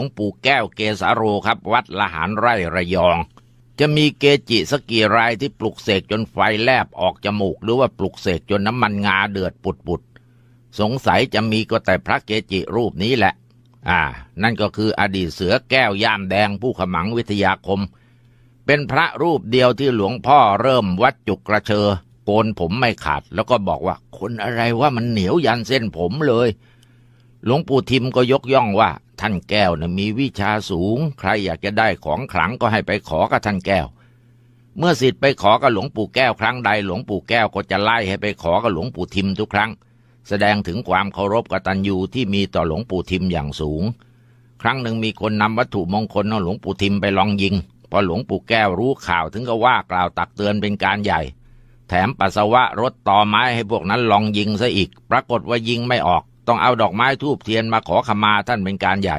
วงปู่แก้วเกสาโรครับ วัดละหารไร่ระยอง จะมีเกจิสกี่รายที่ปลุกเสกจนไฟแลบออกจมูก หรือว่าปลุกเสกจนน้ำมันงาเดือดปุดปุดๆสงสัยจะมีก็แต่พระเกจิรูปนี้แหละ อ่า นั่นก็คืออดีตเสือแก้วย่ามแดงผู้ขมังวิทยาคม เป็นพระรูปเดียวที่หลวงพ่อเริ่มวัดจุกกระเชอโกนผมไม่ขาด แล้วก็บอกว่าคนอะไรว่ามันเหนียวยันเส้นผมเลย หลวงปู่ทิมก็ยกย่องว่า ท่านแก้วนะมีวิชาสูง ใครอยากจะได้ของขลังก็ให้ไปขอกับท่านแก้ว เมื่อสิทธิ์ไปขอกับหลวงปู่แก้วครั้งใด หลวงปู่แก้วก็จะไล่ให้ไปขอกับหลวงปู่ทิมทุกครั้ง แสดงถึงความเคารพกตัญญูที่มีต่อหลวงปู่ทิมอย่างสูง ครั้งหนึ่งมีคนนำวัตถุมงคลของหลวงปู่ทิมไปลองยิง พอหลวงปู่แก้วรู้ข่าวถึงก็ว่ากล่าวตักเตือนเป็นการใหญ่ แถมปัสสาวะรถต่อไม้ให้พวกนั้นลองยิงซะอีก ปรากฏว่ายิงไม่ออก ต้องเอาดอกไม้ทูบเทียนมาขอขมาท่านเป็นการใหญ่